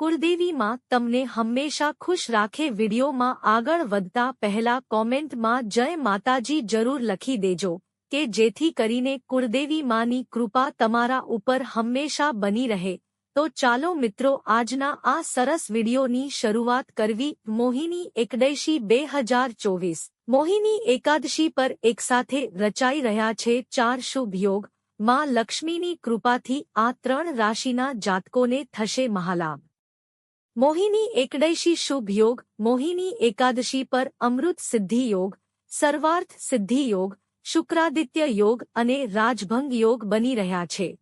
કુળદેવીમાં તમને હંમેશા ખુશ રાખે વિડીયોમાં આગળ વધતા પહેલા કોમેન્ટમાં જય માતાજી જરૂર લખી દેજો, કે જેથી કરીને કુળદેવી માની કૃપા તમારા ઉપર હંમેશા બની રહે. તો ચાલો મિત્રો આજના આ સરસ વિડીયોની શરૂઆત કરવી. મોહિની એકડેશી બે હજાર ચોવીસ. મોહિની એકાદશી પર એકસાથે રચાઈ રહ્યા છે ચાર શુભ યોગ. માં લક્ષ્મીની કૃપાથી આ ત્રણ રાશિના જાતકોને થશે મહાલાભ. મોહિની એકડૈશી શુભ યોગ, મોહિની એકાદશી પર અમૃત સિદ્ધિ યોગ, સર્વાર્થ સિદ્ધિ યોગ, શુક્રાદિત્ય યોગ અને રાજભંગ યોગ બની રહ્યા છે.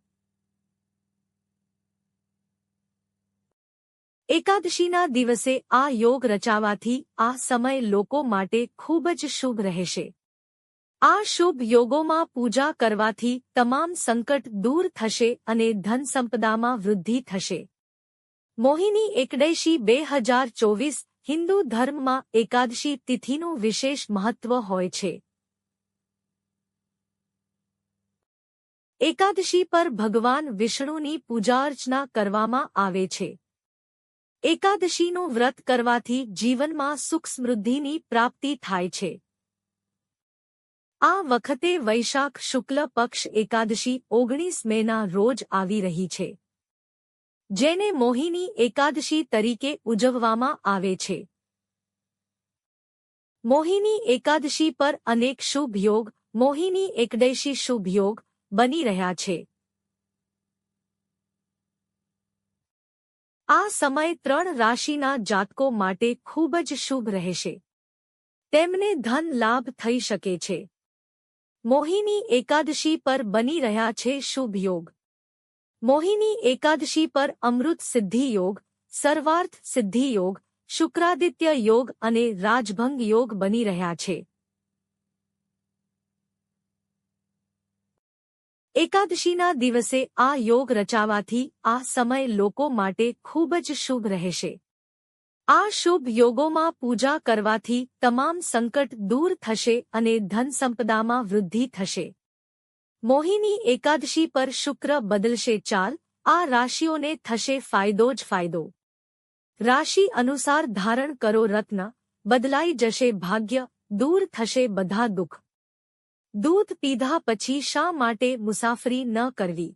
એકાદશીના દિવસે આ યોગ રચાવાથી આ સમય લોકો માટે ખૂબ જ શુભ રહેશે. આ શુભ યોગોમાં પૂજા કરવાથી તમામ સંકટ દૂર થશે અને ધન સંપદામાં વૃદ્ધિ થશે. મોહિની એકડૈશી બે હજાર ચોવીસ હિન્દુ ધર્મમાં એકાદશી તિથિનું વિશેષ મહત્વ હોય છે. એકાદશી પર ભગવાન વિષ્ણુની પૂજાઅર્ચના કરવામાં આવે છે. એકાદશીનું વ્રત કરવાથી જીવનમાં સુખ સમૃદ્ધિની પ્રાપ્તિ થાય છે. આ વખતે વૈશાખ શુક્લ પક્ષ એકાદશી ઓગણીસ મેના રોજ આવી રહી છે. જેને મોહિની એકાદશી તરીકે ઉજવવામાં આવે છે. મોહિની એકાદશી પર અનેક શુભ યોગ, મોહિની એકદૈશી શુભ યોગ બની રહ્યા છે. આ સમય ત્રણ રાશિના જાતકો માટે ખૂબ જ શુભ રહેશે. તેમને ધન લાભ થઈ શકે છે. મોહિની એકાદશી પર બની રહ્યા છે શુભ યોગ. મોહિની એકાદશી પર અમૃત સિદ્ધિ યોગ, સર્વાર્થ સિદ્ધિ યોગ, શુક્રાદિત્ય યોગ અને રાજભંગ યોગ બની રહ્યા છે. એકાદશીના દિવસે આ યોગ રચાવાથી આ સમય લોકો માટે ખૂબ જ શુભ રહેશે. આ શુભ યોગોમાં પૂજા કરવાથી તમામ સંકટ દૂર થશે અને ધન સંપદામાં વૃદ્ધિ થશે. મોહિની એકાદશી પર શુક્ર બદલશે ચાલ, આ રાશિઓને થશે ફાયદો જ ફાયદો. રાશિ અનુસાર ધારણ કરો રત્ન, બદલાઈ જશે ભાગ્ય, દૂર થશે બધા દુઃખ. દૂધ પીધા પછી શા માટે મુસાફરી ન કરવી?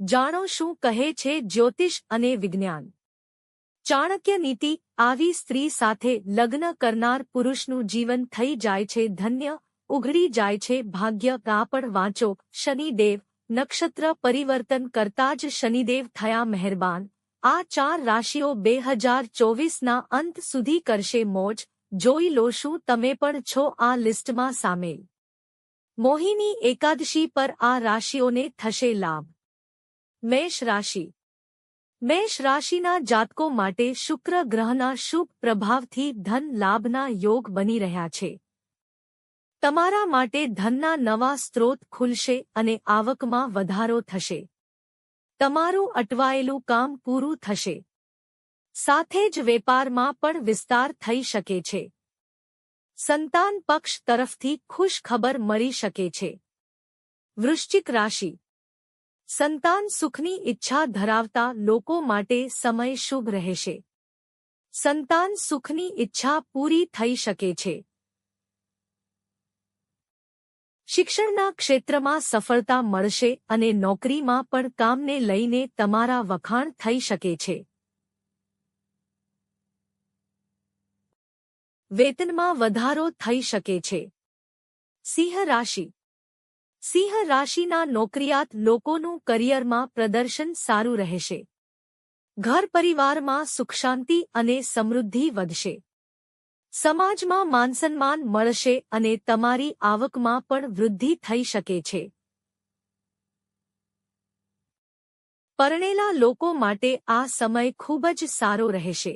જાણો શું કહે છે જ્યોતિષ અને વિજ્ઞાન? ચાણક્ય નીતિ, આવી સ્ત્રી સાથે લગ્ન કરનાર પુરુષનું જીવન થઈ જાય છે ધન્ય ઉઘડી જાય છે. ભાગ્ય કાપડ વાંચો. શનિદેવ, નક્ષત્ર પરિવર્તન કરતા જ શનિદેવ થયા મહેરબાન. આ ચાર રાશિઓ બે હજાર ચોવીસના અંત સુધી કરશે મોજ. જોઈ લો શું તમે પણ છો આ લિસ્ટમાં સામેલ. મોહિની એકાદશી પર આ રાશિઓને થશે લાભ. મેષ રાશિ. મેષ રાશિના જાતકો માટે શુક્ર ગ્રહના શુભ પ્રભાવથી ધન લાભના યોગ બની રહ્યા છે. તમારા માટે ધનના નવા સ્ત્રોત ખુલશે અને આવકમાં વધારો થશે. તમારું અટવાયેલું કામ પૂરું થશે. સાથે જ વેપારમાં પણ વિસ્તાર થઈ શકે છે. સંતાન પક્ષ તરફથી ખુશ ખબર મળી શકે છે. વૃશ્ચિક રાશિ. સંતાન સુખની ઈચ્છા ધરાવતા લોકો માટે સમય શુભ રહેશે. સંતાન સુખની ઈચ્છા પૂરી થઈ શકે છે. શિક્ષણના ક્ષેત્રમાં સફળતા મળશે અને નોકરીમાં પણ કામને લઈને તમારા વખાણ થઈ શકે છે. વેતનમાં વધારો થઈ શકે છે. સિંહ રાશિ. સિંહ રાશિના નોકરિયાત લોકોનું કરિયરમાં પ્રદર્શન સારું રહેશે. ઘર પરિવારમાં સુખશાંતિ અને સમૃદ્ધિ વધશે. સમાજમાં માનસન્માન મળશે અને તમારી આવકમાં પણ વૃદ્ધિ થઈ શકે છે. પરણેલા લોકો માટે આ સમય ખૂબ જ સારો રહેશે.